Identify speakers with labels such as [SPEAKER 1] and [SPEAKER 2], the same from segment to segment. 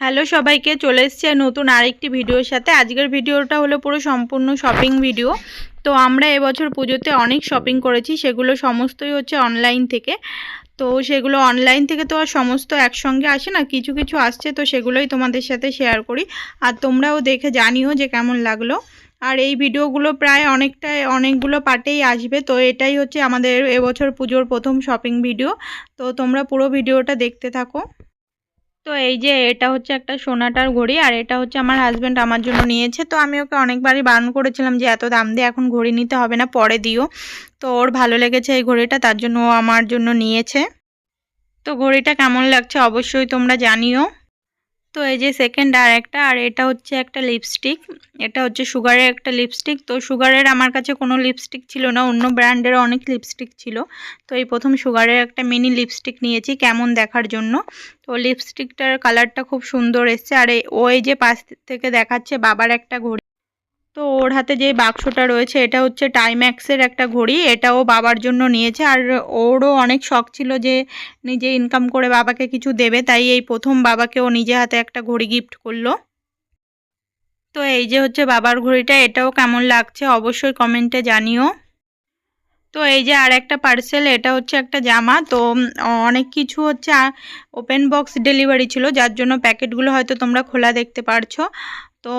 [SPEAKER 1] Hello সবাইকে, চলে এসছে নতুন আরেকটি ভিডিওর সাথে। আজকের ভিডিওটা হলো পুরো সম্পূর্ণ শপিং ভিডিও তো আমরা এবছর পুজোতে অনেক শপিং করেছি, সেগুলো সমস্তই হচ্ছে অনলাইন থেকে। তো সেগুলো অনলাইন থেকে তো আর সমস্ত একসঙ্গে আসে না, কিছু কিছু আসছে তো সেগুলোই তোমাদের সাথে শেয়ার করি। আর তোমরাও দেখে জানিও যে কেমন লাগল। আর এই ভিডিওগুলো প্রায় অনেকটাই, অনেকগুলো পার্টেই আসবে। তো এটাই হচ্ছে আমাদের এবছর পুজোর প্রথম শপিং ভিডিও তো তোমরা পুরো ভিডিওটা দেখতে থাকো। তো এই যে এটা হচ্ছে একটা সোনাটার ঘড়ি আর এটা হচ্ছে আমার হাজব্যান্ড আমার জন্য নিয়েছে। তো আমি ওকে অনেকবারই বারণ করেছিলাম যে এত দাম দিয়ে এখন ঘড়ি নিতে হবে না, পরে দিও। তো ওর ভালো লেগেছে এই ঘড়িটা, তার জন্য ও আমার জন্য নিয়েছে। তো ঘড়িটা কেমন লাগছে অবশ্যই তোমরা জানিও। তো এই যে সেকেন্ড আর একটা, আর এটা হচ্ছে একটা লিপস্টিক এটা হচ্ছে সুগারের একটা লিপস্টিক তো সুগারের আমার কাছে কোনো লিপস্টিক ছিল না, অন্য ব্র্যান্ডের অনেক লিপস্টিক ছিল, তো এই প্রথম সুগারের একটা মিনি লিপস্টিক নিয়েছি কেমন দেখার জন্য, তো লিপস্টিকটার কালারটা খুব সুন্দর এসছে, আর ও এই যে পাশ থেকে দেখাচ্ছে বাবার একটা ঘড়ি। তো ওর হাতে যে বাক্সটা রয়েছে, এটা হচ্ছে টাইম্যাক্সের একটা ঘড়ি। এটাও বাবার জন্য নিয়েছে। আর ওরও অনেক শখ ছিল যে নিজে ইনকাম করে বাবাকে কিছু দেবে, তাই এই প্রথম বাবাকে ও নিজে হাতে একটা ঘড়ি গিফট করল। তো এই যে হচ্ছে বাবার ঘড়িটা, এটাও কেমন লাগছে অবশ্যই কমেন্টে জানিও। তো এই যে আর একটা পার্সেল এটা হচ্ছে একটা জামা। তো অনেক কিছু হচ্ছে ওপেন বক্স ডেলিভারি ছিল, যার জন্য প্যাকেটগুলো হয়তো তোমরা খোলা দেখতে পারছ। তো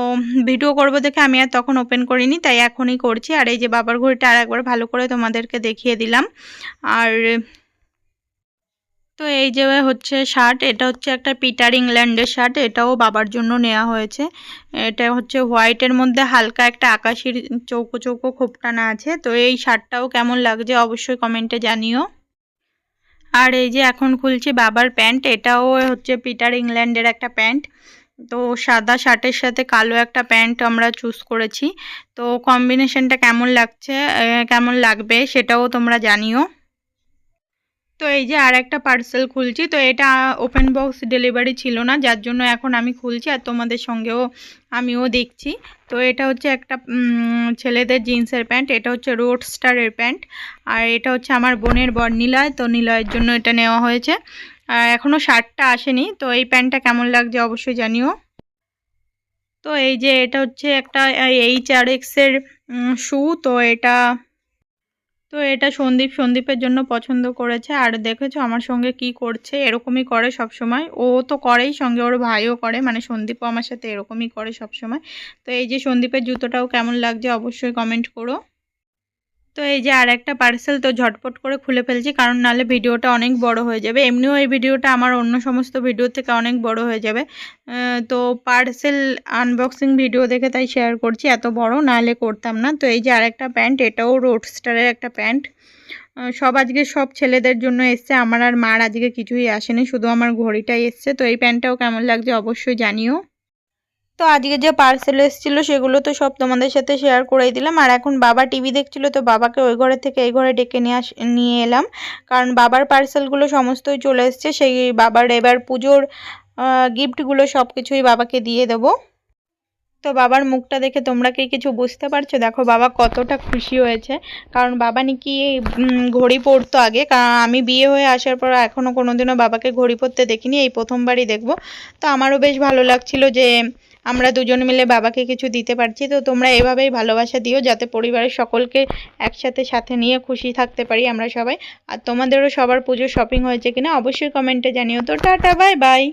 [SPEAKER 1] ভিডিও করব দেখে আমি আর তখন ওপেন করিনি, তাই এখনই করছি। আর এই যে বাবার ঘড়িটা আর একবার ভালো করে তোমাদেরকে দেখিয়ে দিলাম। আর তো এই যে হচ্ছে শার্ট এটা হচ্ছে একটা পিটার ইংল্যান্ডের শার্ট এটাও বাবার জন্য নেওয়া হয়েছে। এটা হচ্ছে হোয়াইটের মধ্যে হালকা একটা আকাশির চৌকো চৌকো খোপটানা আছে। তো এই শার্টটাও কেমন লাগছে অবশ্যই কমেন্টে জানিও। আর এই যে এখন খুলছি বাবার প্যান্ট, এটাও হচ্ছে পিটার ইংল্যান্ডের একটা প্যান্ট। তো সাদা শার্টের সাথে কালো একটা প্যান্ট আমরা চুজ করেছি। তো কম্বিনেশনটা কেমন লাগছে কেমন লাগবে সেটাও তোমরা জানিও। তো এই যে আর একটা পার্সেল খুলছি, তো এটা ওপেন বক্স ডেলিভারি ছিল না, যার জন্য এখন আমি খুলছি আর তোমাদের সঙ্গেও আমিও দেখছি। তো এটা হচ্ছে একটা ছেলেদের জিন্সের প্যান্ট, এটা হচ্ছে রোড স্টারের প্যান্ট, আর এটা হচ্ছে আমার বোনের বর নিলয়, তো নিলয়ের জন্য এটা নেওয়া হয়েছে। আর এখনও শার্টটা আসেনি, তো এই প্যান্টটা কেমন লাগছে অবশ্যই জানিও। তো এই যে এটা হচ্ছে একটা এইচ আর এক্সের শু তো এটা তো এটা সন্দীপ সন্দীপের জন্য পছন্দ করেছে। আর দেখেছ আমার সঙ্গে কি করছে? এরকমই করে সব সময় ও তো করেই সঙ্গে, ওর ভাইও করে মানে সন্দীপও আমার সাথে এরকমই করে সব সময় তো এই যে সন্দীপের জুতোটাও কেমন লাগছে অবশ্যই কমেন্ট করো। তো এই যে আর একটা পার্সেল তো ঝটপট করে খুলে ফেলছি, কারণ নাহলে ভিডিওটা অনেক বড় হয়ে যাবে। এমনিও এই ভিডিওটা আমার অন্য সমস্ত ভিডিও থেকে অনেক বড় হয়ে যাবে। তো পার্সেল আনবক্সিং ভিডিও দেখে তাই শেয়ার করছি, এত বড় নাহলে করতাম না। তো এই যে আর একটা প্যান্ট এটাও রোডস্টারের একটা প্যান্ট সব আজকে সব ছেলেদের জন্য এসছে, আমার আর মার আজকে কিছুই আসেনি, শুধু আমার ঘড়িটাই এসছে। তো এই প্যান্টটাও কেমন লাগছে অবশ্যই জানিও। তো আজকে যে পার্সেল এসেছিল সেগুলো তো সব তোমাদের সাথে শেয়ার করেই দিলাম। আর এখন বাবা টিভি দেখছিল, তো বাবাকে ওই ঘরে থেকে এই ঘরে ডেকে নিয়ে আস, নিয়ে এলাম। কারণ বাবার পার্সেলগুলো সমস্তই চলে এসছে, সেই বাবার এবার পুজোর গিফটগুলো সব কিছুই বাবাকে দিয়ে দেবো। তো বাবার মুখটা দেখে তোমরা কি কিছু বুঝতে পারছ? দেখো বাবা কতটা খুশি হয়েছে। কারণ বাবা নাকি ঘড়ি পরতো আগে। কারণ আমি বিয়ে হয়ে আসার পর এখনও কোনোদিনও বাবাকে ঘড়ি পরতে দেখিনি, এই প্রথমবারই দেখব। তো আমারও বেশ ভালো লাগছিল যে আমরা দুজন মিলে বাবাকে কিছু দিতে পারছি, তো তোমরা এভাবেই ভালোবাসা দিও যাতে পরিবারের সকলকে একসাথে সাথে নিয়ে খুশি থাকতে পারি আমরা সবাই। আর তোমাদেরও সবার পুজোর শপিং হয়েছে কিনা অবশ্যই কমেন্টে জানিও। তো টাটা বাই বাই